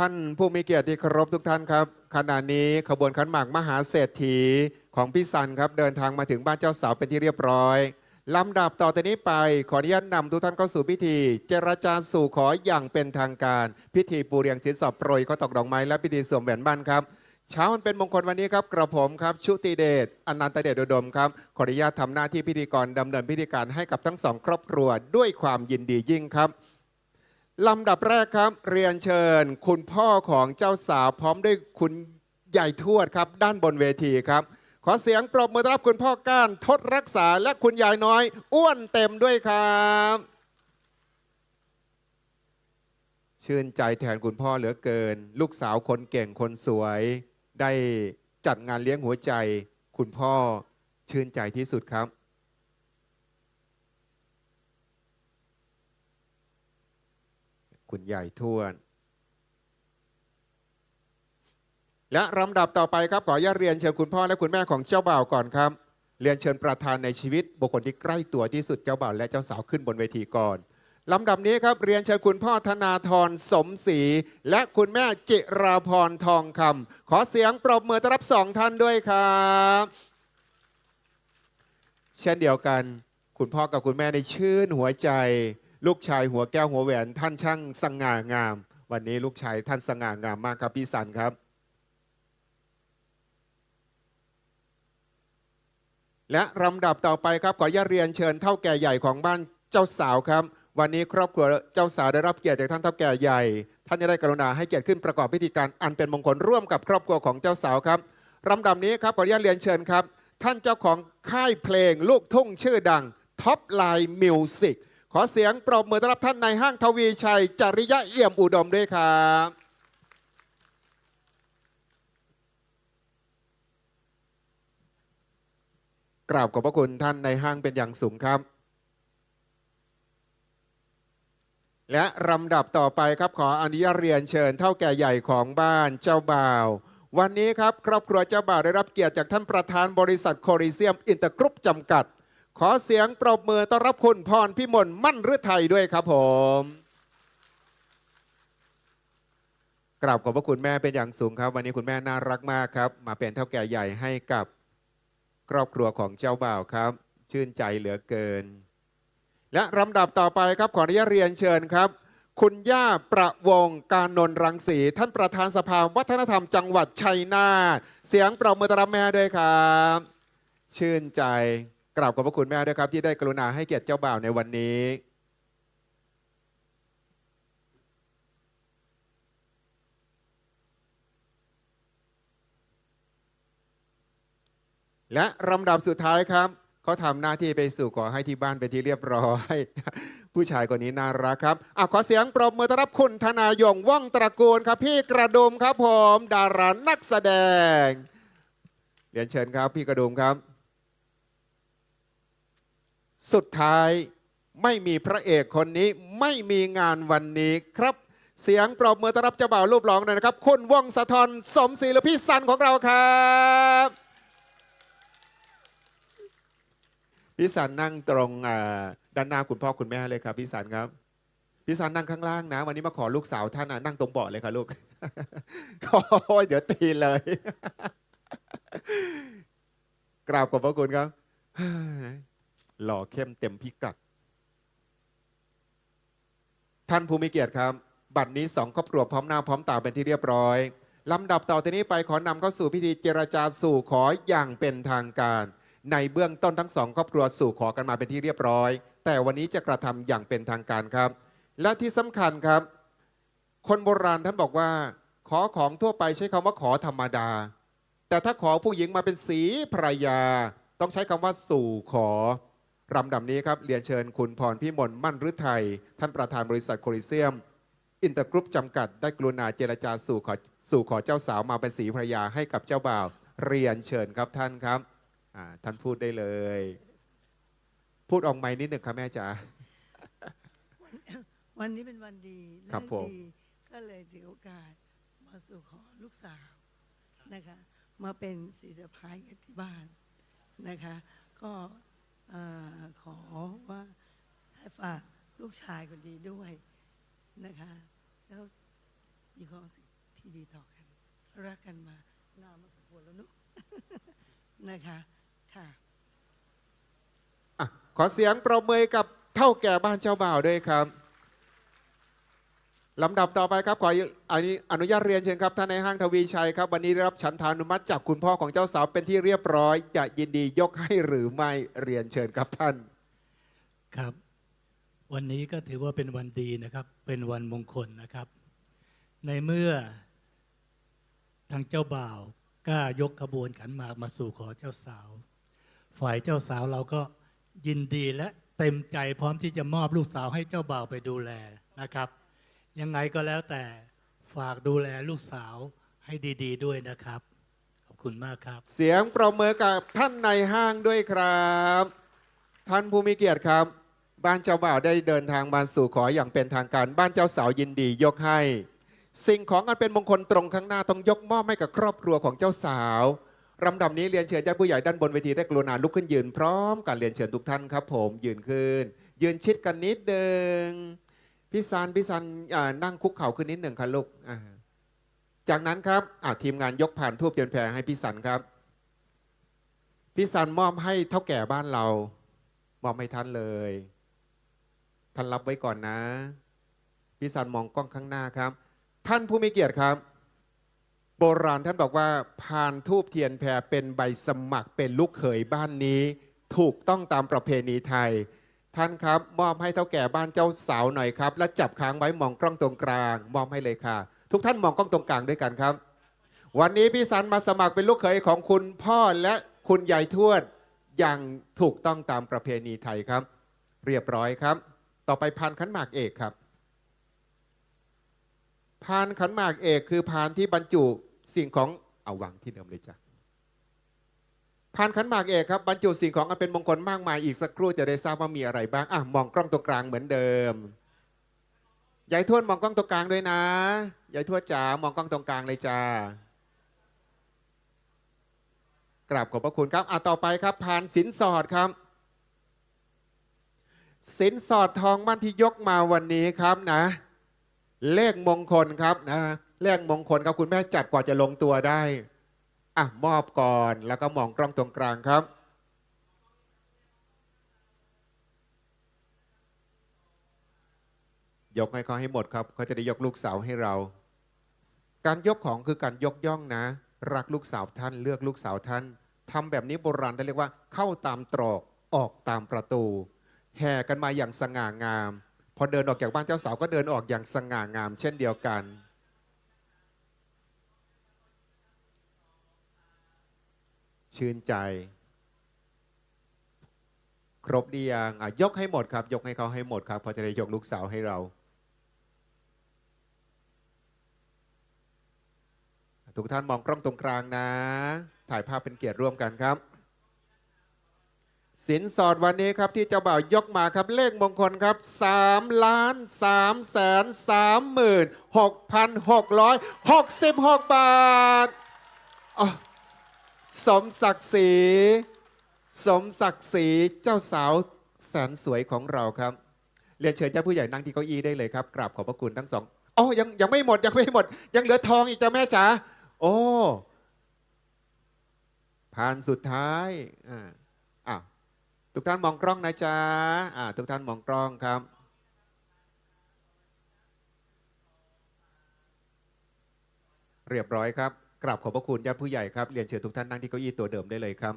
ท่านผู้มีเกียรติที่เคารพทุกท่านครับขณะนี้ขบวนขันหมากมหาเศรษฐีของพี่สันครับเดินทางมาถึงบ้านเจ้าสาวเป็นที่เรียบร้อยลำดับต่อจากนี้ไปขออนุญาตนำทุกท่านเข้าสู่พิธี เจรจาสู่ขออย่างเป็นทางการ พิธีปูเรียงสินสอดโปรยข้าตอกดอกไม้และพิธีสวมแหวนมั่นครับเช้ามันเป็นมงคลวันนี้ครับกระผมครับชุติเดชอนันตเดชอุดมครับขออนุญาตทำหน้าที่พิธีกรดำเนินพิธีการให้กับทั้งสองครอบครัวด้วยความยินดียิ่งครับ ลำดับแรกครับ เรียนเชิญ คุณพ่อของเจ้าสาวพร้อมด้วยคุณใหญ่ทวดครับ ด้านบนเวทีครับ ขอเสียงปรบมือรับคุณพ่อก้านทศรักษาและคุณยายน้อย อ้วนเต็มด้วยครับ ชื่นใจแทนคุณพ่อเหลือเกิน ลูกสาวคนเก่งคนสวย ได้จัดงานเลี้ยงหัวใจ คุณพ่อชื่นใจที่สุดครับ คุณยายทวดและลำดับต่อไปครับขออนุญาตเรียนเชิญคุณพ่อและคุณแม่ของเจ้าบ่าวก่อนครับ เรียนเชิญประธานในชีวิต บุคคลที่ใกล้ตัวที่สุดเจ้าบ่าวและเจ้าสาวขึ้นบนเวทีก่อนลำดับนี้ครับเรียนเชิญคุณพ่อธนาธรสมศรีและคุณแม่จิราพรทองคำขอเสียงปรบมือต้อนรับสองท่านด้วยครับเช่นเดียวกัน คุณพ่อกับคุณแม่ในชื่นหัวใจ ลูกชายหัวแก้วหัวแหวนท่านช่างสง่างาม วันนี้ลูกชายท่านสง่างามมากครับพี่สันครับ และลำดับต่อไปครับขออนุญาตเรียนเชิญเท่าแก่ใหญ่ของบ้านเจ้าสาวครับ วันนี้ครอบครัวเจ้าสาวได้รับเกียรติจากท่านเท่าแก่ใหญ่ ท่านจะได้กรุณาให้เกียรติขึ้นประกอบพิธีการอันเป็นมงคลร่วมกับครอบครัวของเจ้าสาวครับลำดับนี้ครับขออนุญาตเรียนเชิญครับ ท่านเจ้าของค่ายเพลงลูกทุ่งชื่อดังท็อปไลน์มิวสิก ขอเสียงปรบมือต้อนรับท่านในายห้างทวีชัย จริยะเอี่ยมอุดมด้วยครับกราบขอบพระคุณท่านในห้างเป็นอย่างสูงครับ และลำดับต่อไปครับขออนุญาตเรียนเชิญเท่าแก่ใหญ่ของบ้านเจ้าบ่าว วันนี้ครับครอบครัวเจ้าบ่าวได้รับเกียรติจากท่านประธานบริษัทโคริเซียมอินเตอร์กรุ๊ปจำกัด ขอเสียงปรบมือต้อนรับคุณพรพิมลมั่นฤทัยด้วยครับผมกราบขอบพระคุณแม่เป็นอย่างสูงครับ วันนี้คุณแม่น่ารักมากครับ มาเป็นเท่าแก่ใหญ่ให้กับครอบครัวของเจ้าบ่าวครับ ชื่นใจเหลือเกิน และลำดับต่อไปครับขออนุญาตเรียนเชิญครับ คุณย่าประวงการนนรังสีท่านประธานสภาวัฒนธรรมจังหวัดชัยนาทเสียงปรบมือต้อนรับแม่ด้วยครับ ชื่นใจ ราบขอบพระคุณแม่ด้วยครับ ที่ได้กรุณาให้เกียรติเจ้าบ่าวในวันนี้ และลำดับสุดท้ายครับเขาทำหน้าที่ไปสู่ขอให้ที่บ้านเป็นที่เรียบร้อย ผู้ชายคนนี้น่ารักครับอะขอเสียงปรบมือต้อนรับคุณธนายงว่องตระกูลครับ พี่กระดุมครับผม ดารานักแสดง เรียนเชิญครับพี่กระดุมครับ สุดท้ายไม่มีพระเอกคนนี้ไม่มีงานวันนี้ครับ เสียงปรบมือต้อนรับเจ้าบ่าวรูปหล่อหน่อยนะครับ คุณว่องสะทอนสมศรีหรือพี่สันของเราครับพี่สันนั่งตรงด้านหน้าคุณพ่อคุณแม่เลยครับพี่สันครับพี่สันนั่งข้างล่างนะ วันนี้มาขอลูกสาวท่านนะนั่งตรงเบาะเลยค่ะลูกโอ้ยเดี๋ยวตีเลย กราบขอบพระคุณครับ หล่อเข้มเต็มพิกัด ท่านผู้มีเกียรติครับ บัดนี้สองครอบครัวพร้อมหน้าพร้อมตาเป็นที่เรียบร้อยลำดับต่อจากนี้ไปขอนำเข้าสู่พิธีเจรจาสู่ขออย่างเป็นทางการ ในเบื้องต้นทั้งสองครอบครัวสู่ขอกันมาเป็นที่เรียบร้อย แต่วันนี้จะกระทำอย่างเป็นทางการครับ และที่สำคัญครับ คนโบราณท่านบอกว่า ขอของทั่วไปใช้คำว่าขอธรรมดา แต่ถ้าขอผู้หญิงมาเป็นสีภรรยา ต้องใช้คำว่าสู่ขอ รำดับนี้ครับเรียนเชิญคุณพรพิมลมั่นฤทัย ท่านประธานบริษัทโคลิเซียม อินเตอร์กรุ๊ปจำกัดได้กรุณาเจรจาสู่ขอสู่ขอเจ้าสาวมาเป็นสีภรรยาให้กับเจ้าบ่าว เรียนเชิญครับท่านครับอ่าท่านพูดได้เลย พูดออกไม้นิดหนึ่งครับแม่จ๋าวันนี้เป็นวันดีครัเลิบกผมดีก็เลยถือโอกาสมาสู่ขอลูกสาวนะคะ มาเป็นสีสะพายกันที่บ้านนะคะ ก็เอขอว่าให้ฝากลูกชายคนดีด้วยนะคะ แล้วมีความรู้สึกที่ดีต่อกัน รักกันมานานมาสมควรแล้วนุนะคะค่ะอะขอเสียงปรบมือกับเท่าแก่บ้านเจ้าบ่าวด้วยครับ ลำดับต่อไปครับขออนุอนุญาตเรียนเชิญครับท่านในห้างทวีชัยครับ วันนี้ได้รับฉันทานุมัติจากคุณพ่อของเจ้าสาวเป็นที่เรียบร้อย จะยินดียกให้หรือไม่เรียนเชิญครับท่านครับ วันนี้ก็ถือว่าเป็นวันดีนะครับ เป็นวันมงคลนะครับ ในเมื่อทางเจ้าบ่าวกล้ายกขบวนขันหมากมาสู่ขอเจ้าสาว ฝ่ายเจ้าสาวเราก็ยินดีและเต็มใจพร้อมที่จะมอบลูกสาวให้เจ้าบ่าวไปดูแลนะครับ ยังไงก็แล้วแต่ฝากดูแลลูกสาวให้ดีๆด้วยนะครับ ขอบคุณมากครับ เสียงปรบมือกับท่านในห้างด้วยครับ ท่านผู้มีเกียรติครับ บ้านเจ้าบ่าวได้เดินทางมาสู่ขออย่างเป็นทางการ บ้านเจ้าสาวยินดียกให้ สิ่งของอันเป็นมงคลตรงข้างหน้าต้องยกมอบให้กับครอบครัวของเจ้าสาวลำดับนี้เรียนเชิญญาติผู้ใหญ่ด้านบนเวทีได้กรุณาลุกขึ้นยืนพร้อมกันเรียนเชิญทุกท่านครับ ผมยืนขึ้น ยืนชิดกันนิดเดิง พี่ซันพี่ซันนั่งคุกเข่าขึ้นนิดหนึ่งครับลูกจากนั้นครับทีมงานยกผ่านทูบเทียนแพรให้พี่สันครับพี่สันมอบให้เท่าแก่บ้านเรา มอบให้ท่านเลยท่านรับไว้ก่อนนะพี่สันมองกล้องข้างหน้าครับ ท่านผู้มีเกียรติครับ โบราณท่านบอกว่าผ่านทูบเทียนแพรเป็นใบสมัครเป็นลูกเขยบ้านนี้ ถูกต้องตามประเพณีไทย ท่านครับ มอบให้เท่าแก่บ้านเจ้าสาวหน่อยครับ และจับค้างไว้มองกล้องตรงกลาง มอบให้เลยค่ะ ทุกท่านมองกล้องตรงกลางด้วยกันครับ วันนี้พี่สันมาสมัครเป็นลูกเขยของคุณพ่อและคุณยายทวดอย่างถูกต้องตามประเพณีไทยครับ เรียบร้อยครับ ต่อไปพานขันหมากเอกครับพานขันหมากเอกคือพานที่บรรจุสิ่งของเอาวางที่เดิมเลยจ้ะ พานขันหมากเอกครับบรรจุสิ่งของอันเป็นมงคลมากมายอีกสักครู่จะได้ทราบว่ามีอะไรบ้างอะมองกล้องตรงกลางเหมือนเดิมยายทวดมองกล้องตรงกลางด้วยนะยายทวดจ๋ามองกล้องตรงกลางเลยจ้ากราบขอบพระคุณครับอะต่อไปครับพานสินสอดครับ สินสอดทองมั่นที่ยกมาวันนี้ครับนะ เลขมงคลครับนะเลขมงคลครับคุณแม่จัดกว่าจะลงตัวได้ อะมอบก่อนแล้วก็มองกล้องตรงกลางครับยกให้เขาให้หมดครับเขาจะได้ยกลูกสาวให้เรา การยกของคือการยกย่องนะ รักลูกสาวท่านเลือกลูกสาวท่านทำแบบนี้โบราณได้เรียกว่า เข้าตามตรอกออกตามประตู แห่กันมาอย่างสง่างาม พอเดินออกจากบ้านเจ้าสาวก็เดินออกอย่างสง่างาม เช่นเดียวกัน ชื่นใจ ครบดียังอะยกให้หมดครับ ยกให้เขาให้หมดครับพอจะได้ยกลูกสาวให้เรา ทุกท่านมองกล้องตรงกลางนะ ถ่ายภาพเป็นเกียรติร่วมกันครับ สินสอดวันนี้ครับที่เจ้าบ่าวยกมาครับเลขมงคลครับ3ล้าน3แสน3หมื่น6,666 บาทอ๋อ สมศักดิ์ศรีสมศักดิ์ศรีเจ้าสาวแสนสวยของเราครับ เรียนเชิญเจ้าผู้ใหญ่นั่งที่เก้าอี้ได้เลยครับกราบขอบพระคุณทั้งสองอ๋อยังยังไม่หมดยังไม่หมด ยังเหลือทองอีกจ้ะแม่จ๋าโอ้ผ่านสุดท้ายอ่าอ้าวทุกท่านมองกล้องนะจ๊ะอ่าทุกท่านมองกล้องครับเรียบร้อยครับ กราบขอบพระคุณญาติผู้ใหญ่ครับ เรียนเชิญทุกท่านนั่งที่เก้าอี้ตัวเดิมได้เลยครับ